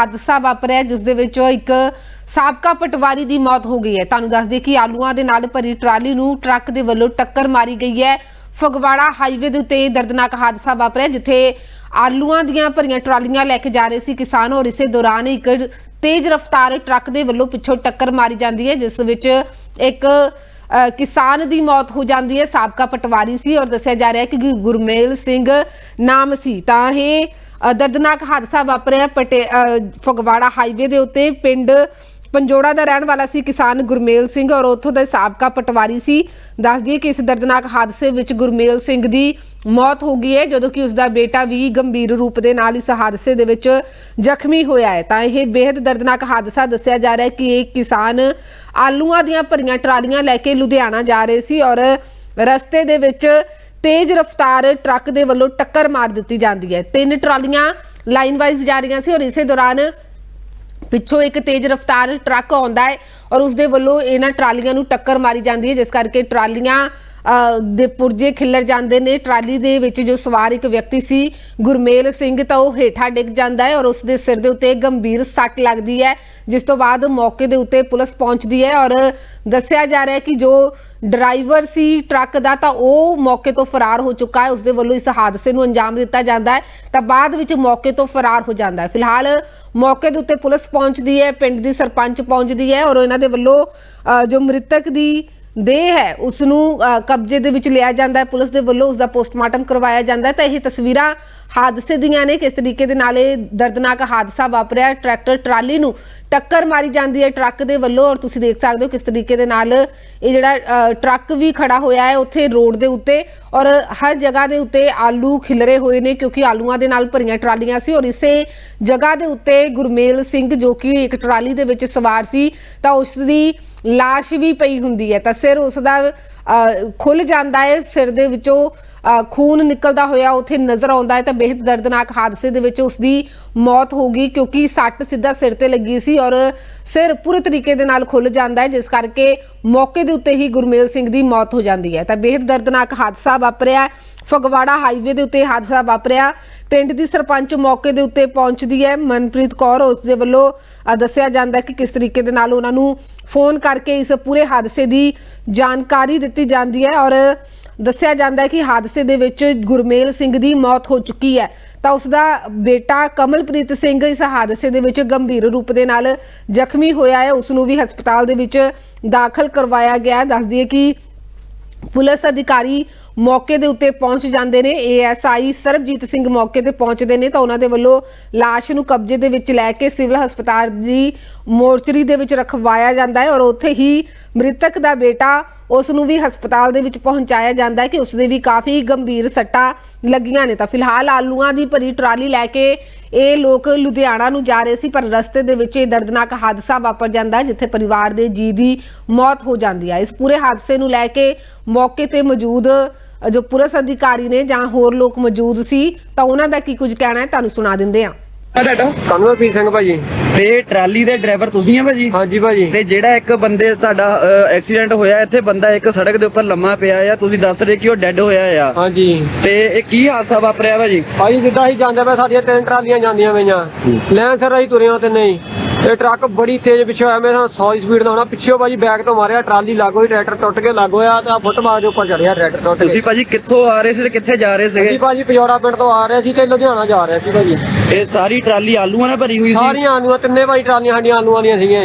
ਹਾਦਸਾ ਵਾਪਰਿਆ, ਜਿਸ ਦੇ ਵਿੱਚੋਂ ਇੱਕ ਸਾਬਕਾ ਪਟਵਾਰੀ ਦੀ ਮੌਤ ਹੋ ਗਈ ਹੈ। ਤੁਹਾਨੂੰ ਦੱਸ ਦਈਏ ਕਿ ਆਲੂਆਂ ਦੇ ਨਾਲ ਭਰੀ ਟਰਾਲੀ ਨੂੰ ਟਰੱਕ ਦੇ ਵੱਲੋਂ ਟੱਕਰ ਮਾਰੀ ਗਈ ਹੈ। ਫਗਵਾੜਾ ਹਾਈਵੇ ਦੇ ਉੱਤੇ ਦਰਦਨਾਕ ਹਾਦਸਾ ਵਾਪਰਿਆ, ਜਿੱਥੇ ਆਲੂਆਂ ਦੀਆਂ ਭਰੀਆਂ ਟਰਾਲੀਆਂ ਲੈ ਕੇ ਜਾ ਰਹੇ ਸੀ ਕਿਸਾਨ ਔਰ ਇਸੇ ਦੌਰਾਨ ਇੱਕ ਤੇਜ਼ ਰਫ਼ਤਾਰ ਟਰੱਕ ਦੇ ਵੱਲੋਂ ਪਿੱਛੋਂ ਟੱਕਰ ਮਾਰੀ ਜਾਂਦੀ ਹੈ, ਜਿਸ ਵਿੱਚ ਇੱਕ ਕਿਸਾਨ ਦੀ ਮੌਤ ਹੋ ਜਾਂਦੀ ਹੈ ਸਾਬਕਾ ਪਟਵਾਰੀ ਸੀ ਔਰ ਦੱਸਿਆ ਜਾ ਰਿਹਾ ਹੈ ਕਿ ਗੁਰਮੇਲ ਸਿੰਘ ਨਾਮ ਸੀ। ਤਾਂ ਇਹ ਦਰਦਨਾਕ ਹਾਦਸਾ ਵਾਪਰਿਆ ਪਟੇ ਅ, ਫਗਵਾੜਾ ਹਾਈਵੇ ਦੇ ਉੱਤੇ ਪਿੰਡ ਪੰਜੋੜਾ ਦਾ ਰਹਿਣ ਵਾਲਾ ਸੀ ਕਿਸਾਨ ਗੁਰਮੇਲ ਸਿੰਘ ਔਰ ਉੱਥੋਂ ਦਾ ਸਾਬਕਾ ਪਟਵਾਰੀ ਸੀ। ਦੱਸ ਦਈਏ ਕਿ ਇਸ ਦਰਦਨਾਕ ਹਾਦਸੇ ਵਿੱਚ ਗੁਰਮੇਲ ਸਿੰਘ ਦੀ ਮੌਤ ਹੋ ਗਈ ਹੈ, ਜਦੋਂ ਕਿ ਉਸ ਦਾ ਬੇਟਾ ਵੀ ਗੰਭੀਰ ਰੂਪ ਦੇ ਨਾਲ ਇਸ ਹਾਦਸੇ ਦੇ ਵਿੱਚ ਜ਼ਖਮੀ ਹੋਇਆ ਹੈ। ਤਾਂ ਇਹ ਬੇहद ਦਰਦਨਾਕ ਹਾਦਸਾ ਦੱਸਿਆ ਜਾ ਰਿਹਾ ਹੈ ਕਿ ਇਹ ਕਿਸਾਨ ਆਲੂਆਂ ਦੀਆਂ ਭਰੀਆਂ ਟਰਾਲੀਆਂ ਲੈ ਕੇ ਲੁਧਿਆਣਾ ਜਾ ਰਹੇ ਸੀ ਔਰ ਰਸਤੇ ਦੇ ਵਿੱਚ ਤੇਜ਼ ਰਫ਼ਤਾਰ ਟਰੱਕ ਦੇ ਵੱਲੋਂ ਟੱਕਰ ਮਾਰ ਦਿੱਤੀ ਜਾਂਦੀ ਹੈ। ਤਿੰਨ ਟਰਾਲੀਆਂ ਲਾਈਨ ਵਾਈਜ਼ ਜਾ ਰਹੀਆਂ ਸੀ ਔਰ ਇਸੇ ਦੌਰਾਨ ਪਿੱਛੋਂ ਇੱਕ ਤੇਜ਼ ਰਫ਼ਤਾਰ ਟਰੱਕ ਆਉਂਦਾ ਹੈ ਔਰ ਉਸ ਦੇ ਵੱਲੋਂ ਇਹਨਾਂ ਟਰਾਲੀਆਂ ਨੂੰ ਟੱਕਰ ਮਾਰੀ ਜਾਂਦੀ ਹੈ, ਜਿਸ ਕਰਕੇ ਟਰਾਲੀਆਂ ਦੇ ਪੁਰਜੇ ਖਿੱਲਰ ਜਾਂਦੇ ਨੇ ਟਰਾਲੀ ਦੇ ਵਿੱਚ ਜੋ ਸਵਾਰ ਇੱਕ ਵਿਅਕਤੀ ਸੀ, ਗੁਰਮੇਲ ਸਿੰਘ, ਤਾਂ ਉਹ ਹੇਠਾਂ ਡਿੱਗ ਜਾਂਦਾ ਹੈ ਔਰ ਉਸ ਦੇ ਸਿਰ ਦੇ ਉੱਤੇ ਗੰਭੀਰ ਸੱਟ ਲੱਗਦੀ ਹੈ, ਜਿਸ ਤੋਂ ਬਾਅਦ ਮੌਕੇ ਦੇ ਉੱਤੇ ਪੁਲਿਸ ਪਹੁੰਚਦੀ ਹੈ ਔਰ ਦੱਸਿਆ ਜਾ ਰਿਹਾ ਹੈ ਕਿ ਜੋ ਡਰਾਈਵਰ ਸੀ ਟਰੱਕ ਦਾ, ਤਾਂ ਉਹ ਮੌਕੇ ਤੋਂ ਫਰਾਰ ਹੋ ਚੁੱਕਾ ਹੈ, ਉਸ ਦੇ ਵੱਲੋਂ ਇਸ ਹਾਦਸੇ ਨੂੰ ਅੰਜਾਮ ਦਿੱਤਾ ਜਾਂਦਾ ਹੈ, ਤਾਂ ਬਾਅਦ ਵਿੱਚ ਮੌਕੇ ਤੋਂ ਫਰਾਰ ਹੋ ਜਾਂਦਾ ਹੈ। ਫਿਲਹਾਲ ਮੌਕੇ ਦੇ ਉੱਤੇ ਪੁਲਿਸ ਪਹੁੰਚਦੀ ਹੈ, ਪਿੰਡ ਦੀ ਸਰਪੰਚ ਪਹੁੰਚਦੀ ਹੈ ਔਰ ਇਹਨਾਂ ਦੇ ਵੱਲੋਂ ਜੋ ਮ੍ਰਿਤਕ ਦੀ ਦੇਹ ਹੈ ਉਸ ਨੂੰ ਕਬਜ਼ੇ ਦੇ ਵਿੱਚ ਲਿਆ ਜਾਂਦਾ ਹੈ, ਪੁਲਿਸ ਦੇ ਵੱਲੋਂ ਉਸ ਦਾ ਪੋਸਟਮਾਰਟਮ ਕਰਵਾਇਆ ਜਾਂਦਾ ਹੈ, ਤਾਂ ਇਹ ਤਸਵੀਰਾਂ ਹਾਦਸੇ ਦੀਆਂ ਨੇ ਕਿਸ ਤਰੀਕੇ ਦੇ ਨਾਲ ਇਹ ਦਰਦਨਾਕ ਹਾਦਸਾ ਵਾਪਰਿਆ। ਟਰੈਕਟਰ, ਟਰਾਲੀ ਨੂੰ ਟੱਕਰ ਮਾਰੀ ਜਾਂਦੀ ਹੈ ਟਰੱਕ ਦੇ ਵੱਲੋਂ ਔਰ ਤੁਸੀਂ ਦੇਖ ਸਕਦੇ ਹੋ ਕਿਸ ਤਰੀਕੇ ਦੇ ਨਾਲ ਇਹ ਜਿਹੜਾ ਟਰੱਕ ਵੀ ਖੜਾ ਹੋਇਆ ਹੈ ਉੱਥੇ ਰੋਡ ਦੇ ਉੱਤੇ ਔਰ ਹਰ ਜਗ੍ਹਾ ਦੇ ਉੱਤੇ ਆਲੂ ਖਿਲਰੇ ਹੋਏ ਨੇ ਕਿਉਂਕਿ ਆਲੂਆਂ ਦੇ ਨਾਲ ਭਰੀਆਂ ਟਰਾਲੀਆਂ ਸੀ ਔਰ ਇਸੇ ਜਗ੍ਹਾ ਦੇ ਉੱਤੇ ਗੁਰਮੇਲ ਸਿੰਘ ਜੋ ਕਿ ਇੱਕ ਟਰਾਲੀ ਦੇ ਵਿੱਚ ਸਵਾਰ ਸੀ ਤਾਂ ਉਸ ਦੀ ਲਾਸ਼ ਵੀ ਪਈ ਹੁੰਦੀ ਹੈ। ਤਾਂ ਸਿਰ ਉਸ ਦਾ ਖੁੱਲ ਜਾਂਦਾ ਹੈ, ਸਿਰ ਦੇ ਵਿੱਚੋਂ ਖੂਨ ਨਿਕਲਦਾ ਹੋਇਆ ਉੱਥੇ ਨਜ਼ਰ ਆਉਂਦਾ ਹੈ ਤਾਂ ਬੇहद ਦਰਦਨਾਕ ਹਾਦਸੇ ਦੇ ਵਿੱਚ ਉਸ ਦੀ ਮੌਤ ਹੋ ਗਈ ਕਿਉਂਕਿ ਸੱਟ ਸਿੱਧਾ ਸਿਰ ਤੇ ਲੱਗੀ ਸੀ ਔਰ ਸਿਰ ਪੂਰੇ ਤਰੀਕੇ ਦੇ ਨਾਲ ਖੁੱਲ ਜਾਂਦਾ ਹੈ, ਜਿਸ ਕਰਕੇ ਮੌਕੇ ਦੇ ਉੱਤੇ ਹੀ ਗੁਰਮੇਲ ਸਿੰਘ ਦੀ ਮੌਤ ਹੋ ਜਾਂਦੀ ਹੈ। ਤਾਂ ਬੇहद ਦਰਦਨਾਕ ਹਾਦਸਾ ਵਾਪਰਿਆ। ਫਗਵਾੜਾ ਹਾਈਵੇ ਦੇ ਉੱਤੇ ਹਾਦਸਾ ਵਾਪਰਿਆ। ਪਿੰਡ ਦੀ ਸਰਪੰਚ ਮੌਕੇ ਦੇ ਉੱਤੇ ਪਹੁੰਚਦੀ ਹੈ। ਮਨਪ੍ਰੀਤ ਕੌਰ ਉਸ ਦੇ ਵੱਲੋਂ ਦੱਸਿਆ ਜਾਂਦਾ ਕਿ ਕਿਸ ਤਰੀਕੇ ਦੇ ਨਾਲ ਉਹਨਾਂ ਨੂੰ ਫੋਨ ਕਰਕੇ ਇਸ ਪੂਰੇ ਹਾਦਸੇ ਦੀ ਜਾਣਕਾਰੀ ਦਿੱਤੀ ਜਾਂਦੀ ਹੈ ਔਰ ਦੱਸਿਆ ਜਾਂਦਾ ਹੈ ਕਿ ਹਾਦਸੇ ਦੇ ਵਿੱਚ ਗੁਰਮੇਲ ਸਿੰਘ ਦੀ ਮੌਤ ਹੋ ਚੁੱਕੀ ਹੈ। ਤਾਂ ਉਸ ਦਾ ਬੇਟਾ ਕਮਲਪ੍ਰੀਤ ਸਿੰਘ ਇਸ ਹਾਦਸੇ ਦੇ ਵਿੱਚ ਗੰਭੀਰ ਰੂਪ ਦੇ ਨਾਲ ਜ਼ਖਮੀ ਹੋਇਆ ਹੈ। ਉਸ ਨੂੰ ਵੀ ਹਸਪਤਾਲ ਦੇ ਵਿੱਚ ਦਾਖਲ ਕਰਵਾਇਆ ਗਿਆ ਹੈ। ਕਿ ਪੁਲਿਸ ਅਧਿਕਾਰੀ ਮੌਕੇ ਦੇ ਉੱਤੇ ਪਹੁੰਚ ਜਾਂਦੇ ਨੇ। ਏਐਸਆਈ ਸਰਬਜੀਤ ਸਿੰਘ ਮੌਕੇ ਤੇ ਪਹੁੰਚਦੇ ਨੇ ਤਾਂ ਉਹਨਾਂ ਦੇ ਵੱਲੋਂ ਲਾਸ਼ ਨੂੰ ਕਬਜ਼ੇ ਦੇ ਵਿੱਚ ਲੈ ਕੇ ਸਿਵਲ ਹਸਪਤਾਲ ਦੀ ਮੋਰਚਰੀ ਦੇ ਵਿੱਚ ਰਖਵਾਇਆ ਜਾਂਦਾ ਹੈ ਔਰ ਉੱਥੇ ਹੀ ਮ੍ਰਿਤਕ ਦਾ ਬੇਟਾ ਉਸ ਨੂੰ ਵੀ ਹਸਪਤਾਲ ਦੇ ਵਿੱਚ ਪਹੁੰਚਾਇਆ ਜਾਂਦਾ ਹੈ ਕਿ ਉਸ ਦੇ ਵੀ ਕਾਫੀ ਗੰਭੀਰ ਸੱਟਾਂ ਲੱਗੀਆਂ ਨੇ। ਤਾਂ ਫਿਲਹਾਲ ਆਲੂਆਂ ਦੀ ਭਰੀ ਟਰਾਲੀ ਲੈ ਕੇ ਇਹ ਲੋਕ ਲੁਧਿਆਣਾ ਨੂੰ ਜਾ ਰਹੇ ਸੀ, ਪਰ ਰਸਤੇ ਦੇ ਵਿੱਚ ਇਹ ਦਰਦਨਾਕ ਹਾਦਸਾ ਵਾਪਰ ਜਾਂਦਾ ਜਿੱਥੇ ਪਰਿਵਾਰ ਦੇ ਜੀ ਦੀ ਮੌਤ ਹੋ ਜਾਂਦੀ ਹੈ। ਇਸ ਪੂਰੇ ਹਾਦਸੇ ਨੂੰ ਲੈ ਕੇ ਮੌਕੇ ਤੇ ਮੌਜੂਦ ਜੋ ਪੁਲਿਸ ਅਧਿਕਾਰੀ ਨੇ ਜਾਂ ਹੋਰ ਲੋਕ ਮੌਜੂਦ ਸੀ ਤਾਂ ਉਹਨਾਂ ਦਾ ਕੀ ਕੁਝ ਕਹਿਣਾ ਹੈ ਤੁਹਾਨੂੰ ਸੁਣਾ ਦਿੰਦੇ ਹਾਂ। ਆ ਤੁਹਾਡਾ? ਕਨਵਰਪ੍ਰੀਤ ਸਿੰਘ ਭਾਜੀ। ਤੇ ਟਰਾਲੀ ਦੇ ਡਰਾਈਵਰ ਤੁਸੀਂ ਆ ਭਾਜੀ? ਹਾਂਜੀ ਭਾਜੀ। ਤੇ ਜਿਹੜਾ ਇੱਕ ਬੰਦੇ ਤੁਹਾਡਾ ਐਕਸੀਡੈਂਟ ਹੋਇਆ ਇੱਥੇ ਬੰਦਾ ਇੱਕ ਸੜਕ ਦੇ ਉੱਪਰ ਲੰਮਾ ਪਿਆ ਆ ਤੁਸੀਂ ਦੱਸ ਰਹੇ ਕਿ ਉਹ ਡੈੱਡ ਹੋਇਆ ਆ। ਹਾਂਜੀ। ਤੇ ਇਹ ਕੀ ਹਾਦਸਾ ਵਾਪਰਿਆ ਭਾਜੀ? ਭਾਜੀ ਜਿੱਦਾਂ ਅਸੀਂ ਜਾਂਦੇ ਪਏ ਸਾਡੀਆਂ ਤਿੰਨ ਟਰਾਲੀਆਂ ਜਾਂਦੀਆਂ ਪਈਆਂ। ਲੈਣ ਸਰ ਅਸੀਂ ਤੁਰਿਆਂ ਤੇ ਨਹੀਂ ਇਹ ਟਰੱਕ ਬੜੀ ਤੇਜ਼ ਪਿੱਛੇ ਆਇਆ ਮੇਰੇ ਨਾਲ 100 ਸਪੀਡ ਦਾ ਹੋਣਾ ਪਿੱਛੇ ਭਾਜੀ ਬੈਕ ਤੋਂ ਮਾਰਿਆ ਟਰਾਲੀ ਲੱਗੋ ਹੀ ਟਰੈਕਟਰ ਟੁੱਟ ਕੇ ਲੱਗੋ ਆ ਤੇ ਫੁੱਟਬਾਲ ਦੇ ਉੱਪਰ ਚੜਿਆ ਟਰੈਕਟਰ ਟੁੱਟ ਤੁਸੀਂ ਕੇ ਭਾਜੀ ਕਿੱਥੋਂ ਆ ਰਹੇ ਸੀ ਤੇ ਕਿੱਥੇ ਜਾ ਰਹੇ ਜੀ ਸੀਗੇ ਭਾਜੀ ਪਜੌੜਾ ਪਿੰਡ ਤੋਂ ਆ ਰਿਹਾ ਸੀ ਤੇ ਲੁਧਿਆਣਾ ਜਾ ਰਿਹਾ ਸੀ ਭਾਜੀ। ਇਹ ਸਾਰੀ ਟਰਾਲੀ ਆਲੂਆਂ ਨਾਲ ਭਰੀ ਹੋਈ ਸੀ? ਸਾਰੀਆਂ ਆਲੂਆਂ ਤਿੰਨੇ ਭਾਈ ਟਰਾਲੀਆਂ ਸਾਡੀਆਂ ਆਲੂਆਂ ਦੀਆਂ ਸੀਗੀਆਂ ਜੀ।